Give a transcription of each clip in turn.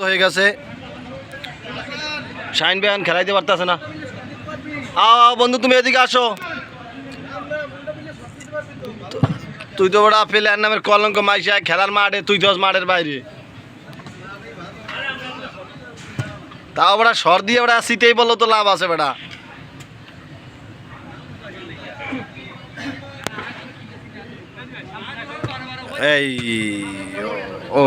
হয়ে গেছে। শাইন বেহান খেলাইতে পারতেছে না। আ বন্ধু, তুমি এদিকে আসো। তুই তো বড় প্লেয়ার নামের কলঙ্ক মাইসা খেলার মাঠে, তুই দশ মাঠের বাইরে। তাও বেড়া সর দিয়ে সিটেই বলল, তো লাভ আছে বেড়া। এই ও।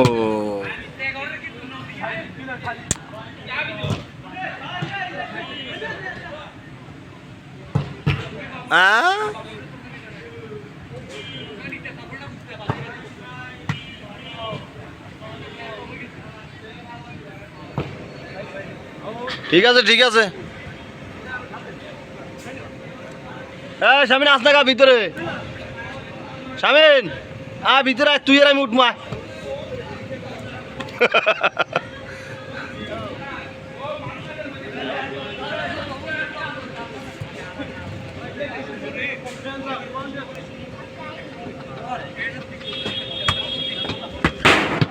ঠিক আছে ঠিক আছে। হ্যাঁ স্বামীন আস না ভিতরে। স্বামীন আ ভিতরে তুই আর আমি উঠমা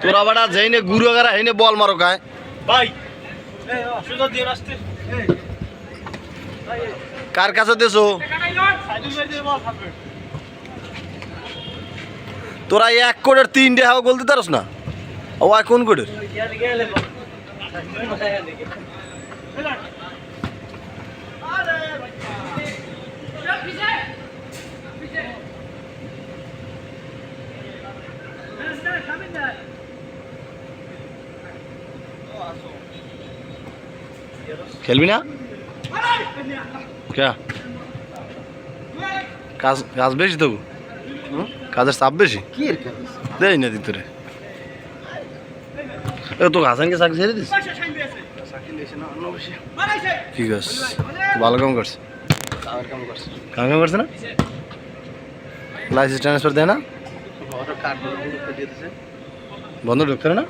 তোরা বাড়া যেইনে গুরু আগারা হেইনে বল মারো খায় ভাই। কার কাছে দেছো? তোরা এক কোটের তিন হাও গোল দিতে পারস না? ও আর কোন কোটের? খেলবি না? কে? কাজ কাজ বেশি তবু কাজের চাপ বেশি? কি দেই না দিতরে এ তো হাসানকে চাকরি ছেড়ে দিস ঠিক আছে ভালো কাম করছে? আর কাম করছে। কাম কাম করছে না? লাইসেন্স ট্রান্সফার দেয় না? বন্ধ ঢুকতে না?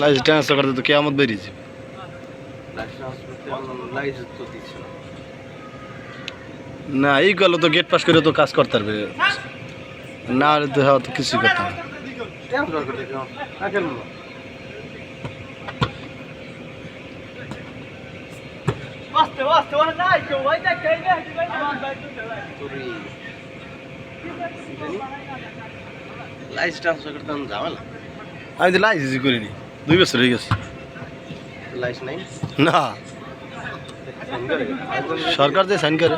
লাইস ট্রান্সফার করতে তো কেয়ামত বেরিয়েছে না। এই গেল তো গেট পাস করে তো কাজ করতে পারবে। না হলে তো হ্যাঁ তো কিছুই করতে হবে বাস্তে বাস্তে ওরা নাই কেউ ভাই দেখ কে গে লাইস ট্রান্সফার করতে আমি ঝামেলা আমি তো লাইসেন্সই করিনি। দুই বছর হয়ে গেছে। লাইস নাই? না। সরকার যে সাইন করে।